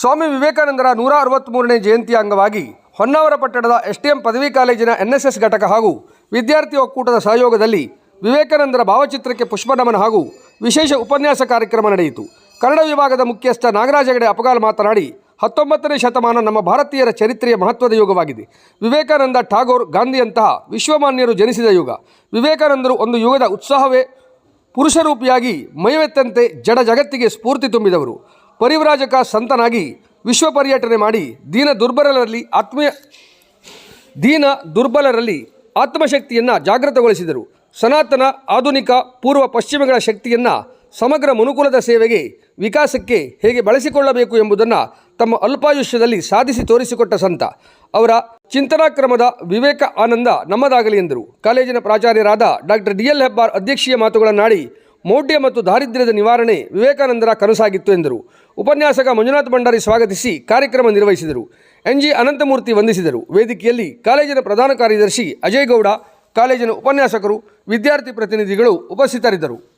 ಸ್ವಾಮಿ ವಿವೇಕಾನಂದರ ನೂರ ಅರವತ್ತ್ಮೂರನೇ ಜಯಂತಿಯ ಅಂಗವಾಗಿ ಹೊನ್ನಾವರ ಪಟ್ಟಣದ ಎಸ್ ಟಿ ಎಂ ಪದವಿ ಕಾಲೇಜಿನ ಎನ್ಎಸ್ಎಸ್ ಘಟಕ ಹಾಗೂ ವಿದ್ಯಾರ್ಥಿ ಒಕ್ಕೂಟದ ಸಹಯೋಗದಲ್ಲಿ ವಿವೇಕಾನಂದರ ಭಾವಚಿತ್ರಕ್ಕೆ ಪುಷ್ಪನಮನ ಹಾಗೂ ವಿಶೇಷ ಉಪನ್ಯಾಸ ಕಾರ್ಯಕ್ರಮ ನಡೆಯಿತು. ಕನ್ನಡ ವಿಭಾಗದ ಮುಖ್ಯಸ್ಥ ನಾಗರಾಜ ಹೆಗಡೆ ಅಪಗಾಲ್ ಮಾತನಾಡಿ, ಹತ್ತೊಂಬತ್ತನೇ ಶತಮಾನ ನಮ್ಮ ಭಾರತೀಯರ ಚರಿತ್ರೆಯ ಮಹತ್ವದ ಯುಗವಾಗಿದೆ. ವಿವೇಕಾನಂದ ಠಾಗೋರ್ ಗಾಂಧಿಯಂತಹ ವಿಶ್ವಮಾನ್ಯರು ಜನಿಸಿದ ಯುಗ. ವಿವೇಕಾನಂದರು ಒಂದು ಯುಗದ ಉತ್ಸಾಹವೇ ಪುರುಷರೂಪಿಯಾಗಿ ಮೈವೆತ್ತಂತೆ ಜಡ ಜಗತ್ತಿಗೆ ಸ್ಫೂರ್ತಿ ತುಂಬಿದವರು. ಪರಿವ್ರಾಜಕ ಸಂತನಾಗಿ ವಿಶ್ವ ಪರ್ಯಟನೆ ಮಾಡಿ ದೀನ ದುರ್ಬಲರಲ್ಲಿ ಆತ್ಮೀಯ ದೀನ ದುರ್ಬಲರಲ್ಲಿ ಆತ್ಮಶಕ್ತಿಯನ್ನು ಜಾಗೃತಗೊಳಿಸಿದರು. ಸನಾತನ, ಆಧುನಿಕ, ಪೂರ್ವ ಪಶ್ಚಿಮಗಳ ಶಕ್ತಿಯನ್ನು ಸಮಗ್ರ ಮನುಕುಲದ ಸೇವೆಗೆ, ವಿಕಾಸಕ್ಕೆ ಹೇಗೆ ಬಳಸಿಕೊಳ್ಳಬೇಕು ಎಂಬುದನ್ನು ತಮ್ಮ ಅಲ್ಪಾಯುಷ್ಯದಲ್ಲಿ ಸಾಧಿಸಿ ತೋರಿಸಿಕೊಟ್ಟ ಸಂತ. ಅವರ ಚಿಂತನಾಕ್ರಮದ ವಿವೇಕ ಆನಂದ ನಮ್ಮದಾಗಲಿ ಎಂದರು. ಕಾಲೇಜಿನ ಪ್ರಾಚಾರ್ಯರಾದ ಡಾಕ್ಟರ್ ಡಿ ಎಲ್ ಹೆಬ್ಬಾರ್ ಅಧ್ಯಕ್ಷೀಯ ಮಾತುಗಳನ್ನಾಡಿ ಮೌಢ್ಯ ಮತ್ತು ದಾರಿದ್ರ್ಯದ ನಿವಾರಣೆ ವಿವೇಕಾನಂದರ ಕನಸಾಗಿತ್ತು ಎಂದರು. ಉಪನ್ಯಾಸಕ ಮಂಜುನಾಥ್ ಭಂಡಾರಿ ಸ್ವಾಗತಿಸಿ ಕಾರ್ಯಕ್ರಮ ನಿರ್ವಹಿಸಿದರು. ಎನ್ ಜಿ ಅನಂತಮೂರ್ತಿ ವಂದಿಸಿದರು. ವೇದಿಕೆಯಲ್ಲಿ ಕಾಲೇಜಿನ ಪ್ರಧಾನ ಕಾರ್ಯದರ್ಶಿ ಅಜಯ್ ಗೌಡ, ಕಾಲೇಜಿನ ಉಪನ್ಯಾಸಕರು, ವಿದ್ಯಾರ್ಥಿ ಪ್ರತಿನಿಧಿಗಳು ಉಪಸ್ಥಿತರಿದ್ದರು.